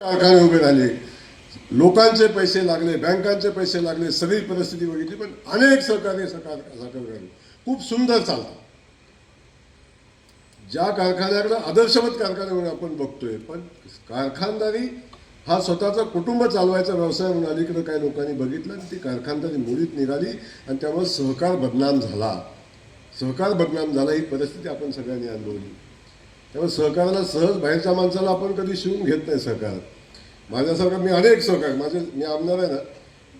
कारखाने उभे झाले लोकांचे पैसे लागले बँकांचे पैसे लागले सगळी परिस्थिती बघितली पण अनेक सहकारी सहकार सहकारी खूप सुंदर चालतात ज्या कारखान्याकडे आदर्शवत कारखाने म्हणून आपण बघतोय पण कारखानदारी हा स्वतःचा कुटुंब चालवायचा व्यवसाय म्हणून अलीकडे काही लोकांनी बघितलं आणि ती कारखानदारी मुळीत निघाली आणि त्यामुळे सहकार बदनाम झाला. सहकार बदनाम झाला ही परिस्थिती आपण सगळ्यांनी अनुभवली. त्यामुळे सहकाराला सहज बाहेरच्या माणसाला आपण कधी शिवून घेत नाही सहकार. माझ्यासारखा मी अनेक सहकार माझे मी आमदार आहे ना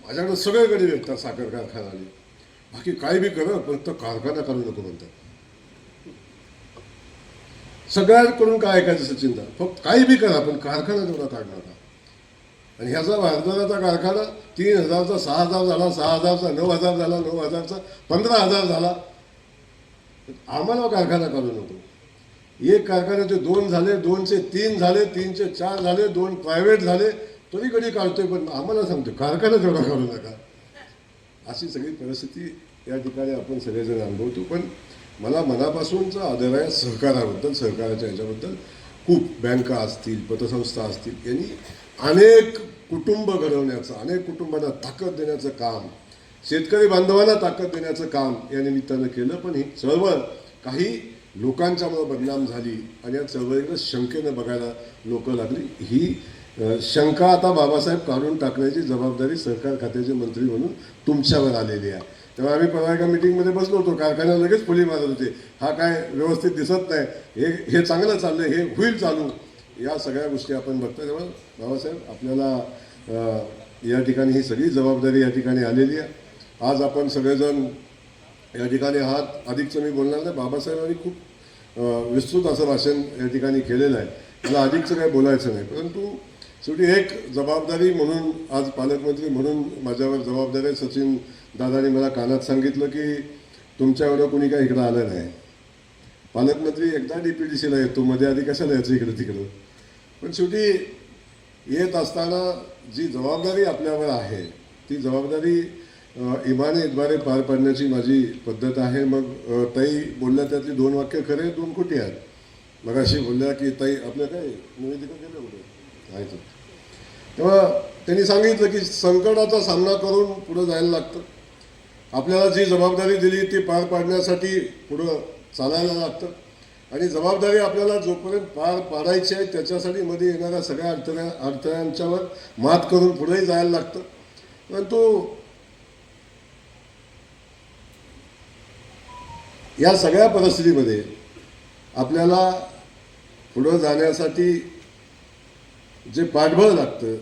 माझ्याकडे सगळे गडी भेटतात साखर कारखाना बाकी काय बी कर फक्त कारखाना करू नको म्हणतात. सगळ्यांकडून काय ऐकायचं सचिनदा फक्त काही बी करा पण कारखाना तेवढा काढणार आणि ह्याचा भारताचा कारखाना तीन हजारचा सहा हजार झाला सहा हजारचा नऊ हजार झाला नऊ हजारचा पंधरा हजार झाला. आम्हाला कारखाना करू नको. एक कारखान्याचे दोन झाले दोनचे तीन झाले तीनचे चार झाले दोन प्रायव्हेट झाले. तरी कधी काढतोय पण आम्हाला सांगतो कारखाना तेवढा काढू नका. अशी सगळी परिस्थिती या ठिकाणी आपण सगळेजण अनुभवतो. पण मला मनापासूनचा आदर आहे सहकाराबद्दल सहकाराच्या ह्याच्याबद्दल. खूप बँका असतील पतसंस्था असतील यांनी अनेक कुटुंब घडवण्याचं अनेक कुटुंबांना ताकद देण्याचं काम शेतकरी बांधवांना ताकद देण्याचं काम या निमित्तानं केलं. पण ही चळवळ काही लोकांच्यामुळं बदनाम झाली आणि या चळवळीकडे शंकेनं बघायला लोकं लागली. ही शंका आता बाबासाहेब काढून टाकण्याची जबाबदारी सरकार खात्याचे मंत्री म्हणून तुमच्यावर आलेली आहे. तेव्हा आम्ही परवा एका मिटिंगमध्ये बसलो होतो कारखान्याला लगेच फुली मारत होते. हा काय व्यवस्थित दिसत नाही. हे हे चांगलं चाललं हे होईल चालू. या सगळ्या गोष्टी आपण बघतो तेव्हा बाबासाहेब आपल्याला या ठिकाणी ही सगळी जबाबदारी या ठिकाणी आलेली आहे. आज आपण सगळेजण या ठिकाणी हात अधिकचं मी बोलणार नाही. बाबासाहेबांनी खूप विस्तृत असं भाषण या ठिकाणी केलेलं आहे. मला अधिकचं काही बोलायचं नाही. परंतु शेवटी एक जबाबदारी म्हणून आज पालकमंत्री म्हणून माझ्यावर जबाबदारी आहे. सचिन दादानी मला कानात सांगितलं की तुमच्या एवढं कुणी काय इकडं आलं नाही. पालकमंत्री एकदा डी पी डी सीला येतो मध्ये आधी कशाला यायचं इकडं तिकडं? पण शेवटी येत असताना जी जबाबदारी आपल्यावर आहे ती जबाबदारी इमानेद्वारे पार पाडण्याची माझी पद्धत आहे. मग ताई बोलल्या त्यातली दोन वाक्य खरे दोन खोटी आहेत. मग अशी बोलल्या की ताई आपल्या काय? निवेदिका केल्या कुठे? आहे तेव्हा त्यांनी सांगितलं की संकटाचा सामना करून पुढं जायला लागतं. आपल्याला जी जबाबदारी दिली ती पार पाडण्यासाठी पुढं चालायला लागतं. आणि जबाबदारी आपल्याला जोपर्यंत पार पाडायची आहे त्याच्यासाठी मध्ये येणाऱ्या सगळ्या अडथळ्या अडथळ्यांच्यावर मात करून पुढेही जायला लागतं. परंतु या सगळ्या परिस्थितीमध्ये आपल्याला पुढं जाण्यासाठी जे पाठबळ लागतं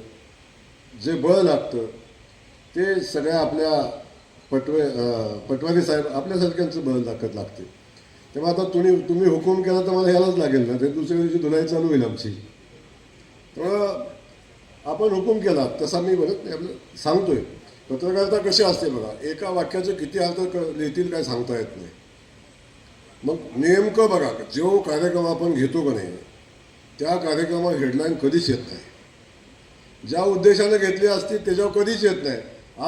जे बळ लागतं ते सगळ्या आपल्या पटवे पटवारी साहेब आपल्यासारख्यांचं बळ दाखत लागते. तेव्हा आता तुम्ही तुम्ही हुकूम केला तर मला यायलाच लागेल ना ते दुसऱ्या दिवशी धुलाई चालू होईल आमची. तेव्हा आपण हुकूम केला तसा मी बघत नाही आपलं सांगतोय. पत्रकारिता कशी असते बघा एका वाक्याचं किती अर्थ क- लिहितील काय सांगता येत नाही. मग नेमकं बघा जो कार्यक्रम आपण घेतो का नाही त्या कार्यक्रमात हेडलाईन कधीच येत नाही. ज्या उद्देशाने घेतली असती त्याच्यावर कधीच येत नाही.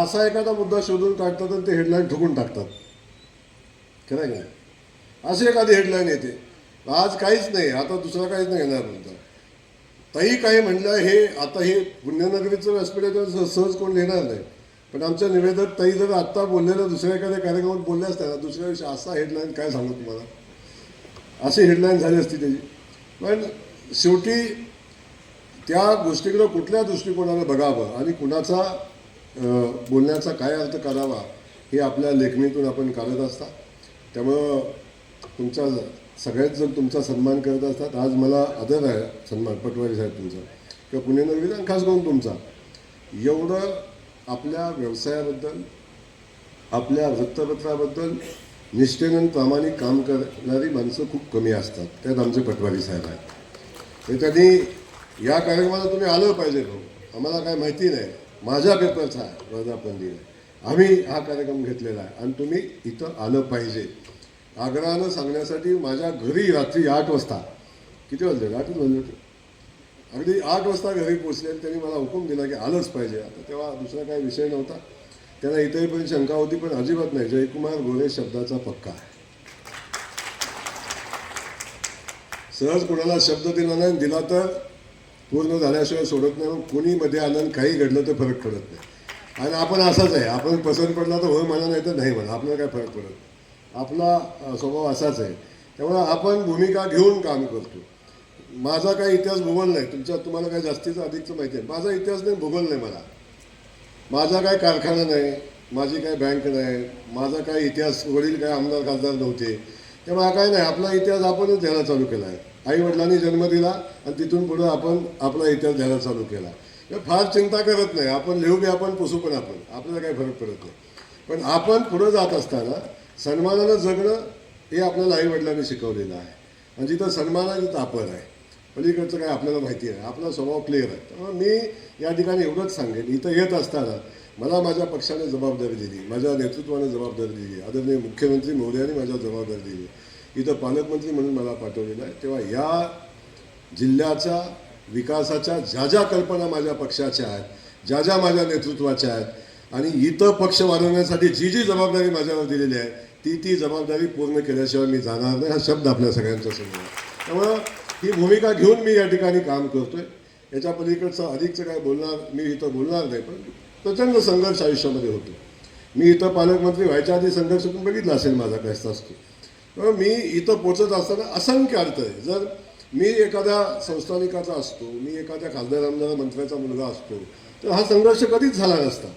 असा एखादा मुद्दा शोधून काढतात आणि ते हेडलाईन ठोकून टाकतात. खरं आहे का नाही? अशी एखादी हेडलाईन येते. आज काहीच नाही आता दुसरा काहीच नाही येणार मुद्दा ताई काही म्हणलं हे आता हे पुण्यनगरीचं व्यासपीठ सहज कोण लिहिणार नाही. पण आमच्या निवेदक ताई जर आत्ता बोललेलं दुसऱ्या एखाद्या कार्यक्रमात बोलल्या असत्या ना दुसऱ्या दिवशी असा हेडलाईन काय सांगू तुम्हाला? अशी हेडलाईन झाली असती त्याची. पण शेवटी त्या गोष्टीकडं कुठल्या दृष्टिकोनानं बघावं आणि कुणाचा बोलण्याचा काय अर्थ करावा हे आपल्या लेखणीतून आपण काढत असता. त्यामुळं तुमचा सगळ्यात जण तुमचा सन्मान करत असतात. आज मला आदर आहे सन्मान पटवारी साहेब तुमचा. किंवा पुणे नगरीचा आणि खास करून तुमचा. एवढं आपल्या व्यवसायाबद्दल आपल्या वृत्तपत्राबद्दल निष्ठेनं प्रामाणिक काम करणारी माणसं खूप कमी असतात. त्यात आमचे पटवारी साहेब आहेत. तर त्यांनी या कार्यक्रमाला तुम्ही आलं पाहिजे भाऊ. आम्हाला काय माहिती नाही. माझ्या पेपरचा आहे वर्धापन दिन आम्ही हा कार्यक्रम घेतलेला आहे. आणि तुम्ही इथं आलं पाहिजे. आग्रहानं सांगण्यासाठी माझ्या घरी रात्री आठ वाजता किती वाजले? आठच वाजले होते. अगदी आठ वाजता घरी पोचले आणि त्यांनी मला हुकूम दिला की आलंच पाहिजे. आता तेव्हा दुसरा काही विषय नव्हता. त्यांना इथेही पण शंका होती पण अजिबात नाही. जयकुमार गोरे शब्दाचा पक्का आहे. सहज कोणाला शब्द दिला नाही दिला तर पूर्ण झाल्याशिवाय सोडत नाही. मग कोणी मध्ये आलं आणि काही घडलं तर फरक पडत नाही. आणि आपण असाच आहे. आपण पसंत पडला तर होय म्हणा नाही तर नाही म्हणा. आपल्याला काय फरक पडत नाही. आपला स्वभाव असाच आहे. त्यामुळे आपण भूमिका घेऊन काम करतो. माझा काही इतिहास भूगोल नाही. तुमच्या तुम्हाला काय जास्तीचं अधिकचं माहिती आहे. माझा इतिहास नाही भूगोल नाही मला. माझा काय कारखाना नाही माझी काय बँक नाही माझा काय इतिहास वडील काय आमदार खासदार नव्हते. तेव्हा हा काय नाही आपला इतिहास आपणच द्यायला चालू केला आहे. आई वडिलांनी जन्म दिला आणि तिथून पुढं आपण आपला इतिहास द्यायला चालू केला. फार चिंता करत नाही. आपण लिहू बी आपण पुसू पण आपण. आपल्याला काही फरक पडत नाही. पण आपण पुढं जात असताना सन्मानानं जगणं हे आपल्याला आई वडिलांनी शिकवलेलं आहे. म्हणजे आणि जिथं सन्मानाची आहे आपण आहे. पलीकडचं काय आपल्याला माहिती आहे आपला स्वभाव क्लिअर आहे. त्यामुळे मी या ठिकाणी एवढंच सांगेन. इथं येत असताना मला माझ्या पक्षाने जबाबदारी दिली. माझ्या नेतृत्वाने जबाबदारी दिली. आदरणीय मुख्यमंत्री मोदयांनी माझ्या जबाबदारी दिली. इथं पालकमंत्री म्हणून मला पाठवलेलं आहे. तेव्हा या जिल्ह्याच्या विकासाच्या ज्या ज्या कल्पना माझ्या पक्षाच्या आहेत ज्या ज्या माझ्या नेतृत्वाच्या आहेत आणि इथं पक्ष वाढवण्यासाठी जी जी जबाबदारी माझ्यावर दिलेली आहे ती ती जबाबदारी पूर्ण केल्याशिवाय मी जाणार नाही हा शब्द आपल्या सगळ्यांच्या समोर आहे. त्यामुळं ही भूमिका घेऊन मी या ठिकाणी काम करतोय. याच्या पलीकडचं अधिकचं काय बोलणार मी इथं बोलणार नाही पण प्रचंड संघर्ष आयुष्यामध्ये होतो. मी इथं पालकमंत्री व्हायच्या आधी संघर्ष पण बघितला असेल माझा कसा असतो मी इथं पोचत असताना असंख्य अर्थ आहे. जर मी एखाद्या संस्थानिकाचा असतो मी एखाद्या खासदार आमदार मंत्र्याचा मुलगा असतो तर हा संघर्ष कधीच झाला नसता.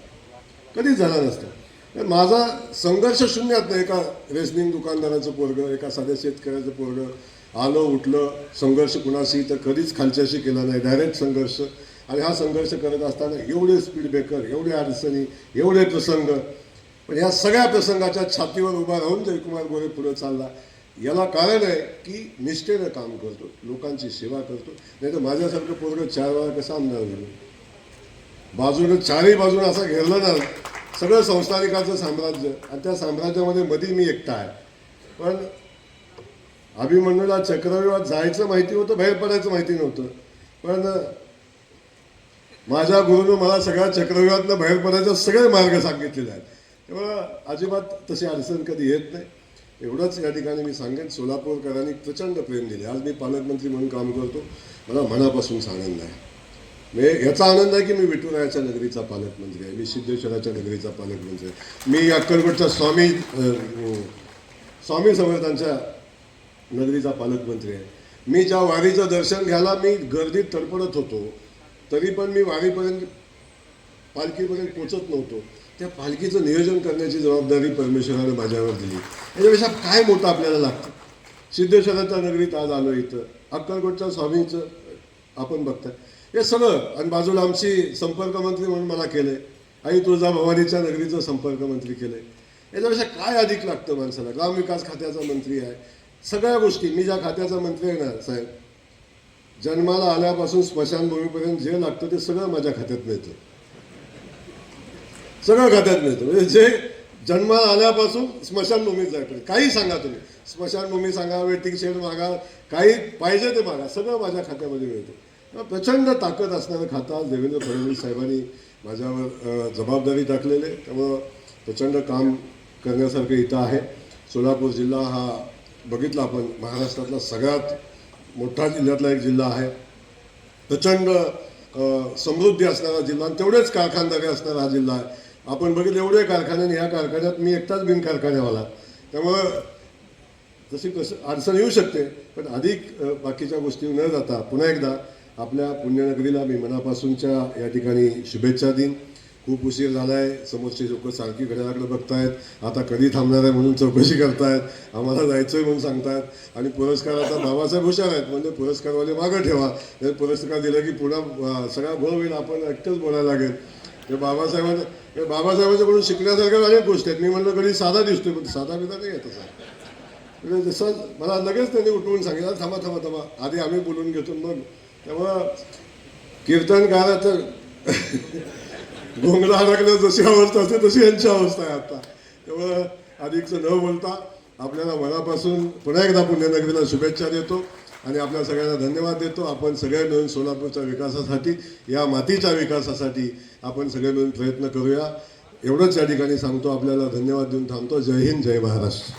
कधीच झाला नसता. माझा संघर्ष शून्यात नाही एका रेसनिंग दुकानदाराचं पोरगं एका साध्या शेतकऱ्याचं पोरगं आलं उठलं संघर्ष कुणाशी? तर कधीच खालच्याशी केला नाही. डायरेक्ट संघर्ष. आणि हा संघर्ष करत असताना एवढे स्पीड ब्रेकर एवढे अडचणी एवढे प्रसंग. पण या सगळ्या प्रसंगाच्या छातीवर उभा राहून जयकुमार गोरे पुढे चालला. याला कारण आहे की निष्ठेनं काम करतो. लोकांची सेवा करतो. नाही तर माझ्यासारखं पोरगं चार वेळा कसं आमदार बाजूनं चारही बाजूनं असं घेरलं ना सगळं संस्थानिकाचं साम्राज्य. आणि त्या साम्राज्यामध्ये मध्ये मी एकटा आहे. पण अभिमन्यूला चक्रव्यूहात जायचं माहिती होतं बाहेर पडायचं माहिती नव्हतं. पण माझ्या गुरुनं मला सगळ्या चक्रव्यूहातनं बाहेर पडायचे सगळे मार्ग सांगितलेले आहेत. तेव्हा अजिबात तशी अडचण कधी येत नाही. एवढंच या ठिकाणी मी सांगेन. सोलापूरकरांनी प्रचंड प्रेम दिले. आज मी पालकमंत्री म्हणून काम करतो. मला मनापासून आनंद आहे. म्हणजे याचा आनंद आहे की मी विठुरायाच्या नगरीचा पालकमंत्री आहे. मी सिद्धेश्वराच्या नगरीचा पालकमंत्री आहे. मी अक्कलकोटचा स्वामी स्वामी समर्थांच्या नगरीचा पालकमंत्री आहे. मी ज्या वारीचं दर्शन घ्यायला मी गर्दीत तडपडत होतो तरी पण मी वारीपर्यंत पालखीपर्यंत पोचत नव्हतो. त्या पालखीचं नियोजन करण्याची जबाबदारी परमेश्वराने माझ्यावर दिली. याच्यापेक्षा काय मोठं आपल्याला लागतं? सिद्धेश्वराच्या नगरीत आज आलो इथं. अक्कलकोटच्या स्वामींचं आपण बघताय. हे सगळं आणि बाजूला आमची संपर्क मंत्री म्हणून मला केलं आई तुळजा भवानीच्या नगरीचं संपर्क मंत्री केलंय. याच्यापेक्षा काय अधिक लागतं माणसाला? ग्रामविकास खात्याचा मंत्री आहे. सगळ्या गोष्टी मी ज्या खात्याचा मंत्री आहे ना साहेब जन्माला आल्यापासून स्मशानभूमीपर्यंत जे लागतं ते सगळं माझ्या खात्यात मिळतं. सगळं खात्यात मिळतं. म्हणजे जे जन्माला आल्यापासून स्मशानभूमीत जायचं. काही सांगा तुम्ही. स्मशानभूमी सांगा वेटिंग शेड मागा काही पाहिजे ते मागा सगळं माझ्या खात्यामध्ये मिळतं. प्रचंड ताकद असणारं खातं आज देवेंद्र फडणवीस साहेबांनी माझ्यावर जबाबदारी टाकलेले त्यामुळं प्रचंड काम करण्यासारखं इथं आहे. सोलापूर जिल्हा हा बघितलं आपण महाराष्ट्रातला सगळ्यात मोठा जिल्ह्यातला एक जिल्हा आहे. प्रचंड समृद्धी असणारा जिल्हा आणि तेवढेच कारखानदारी असणारा हा जिल्हा आहे. आपण बघितलं एवढे कारखाने आणि ह्या कारखान्यात मी एकटाच बिन कारखान्यावाला त्यामुळं तशी कसं अडचण येऊ शकते पण अधिक बाकीच्या गोष्टी न जाता पुन्हा एकदा आपल्या पुण्यनगरीला मी मनापासूनच्या या ठिकाणी शुभेच्छा देईन. खूप उशीर झाला आहे समोरचे लोक सारखी घड्याळाकडे बघतायत. आता कधी थांबणार आहे म्हणून चौकशी करतायत. आम्हाला जायचं आहे म्हणून सांगतायत. आणि पुरस्कार आता बाबासाहेब हुशार आहेत. म्हणजे पुरस्कारवाले मागं ठेवा. जर पुरस्कार दिला की पुन्हा सगळा भर होईल. आपण एकटंच बोलायला लागेल. ते बाबासाहेबांना हे बाबासाहेबांच्याकडून शिकण्यासारख्या अनेक गोष्टी आहेत. मी म्हणलं कधी साधा दिसतोय. पण साधा बिधा नाही आहे तसा. म्हणजे जसं मला लगेच त्यांनी उठवून सांगितलं थांबा थांबा थांबा. आधी आम्ही बोलून घेतो. मग त्यामुळं कीर्तनकाराचं डोंगरा अडकल्या जशी अवस्था असते तशी यांची अवस्था आहे आता. त्यामुळं अधिकचं न बोलता आपल्याला मनापासून पुन्हा एकदा पुण्यनगरीला शुभेच्छा देतो आणि आपल्या सगळ्यांना धन्यवाद देतो. आपण सगळे मिळून सोलापूरच्या विकासासाठी या मातीच्या विकासासाठी आपण सगळे मिळून प्रयत्न करूया. एवढंच या ठिकाणी सांगतो. आपल्याला धन्यवाद देऊन थांबतो. जय हिंद जय महाराष्ट्र.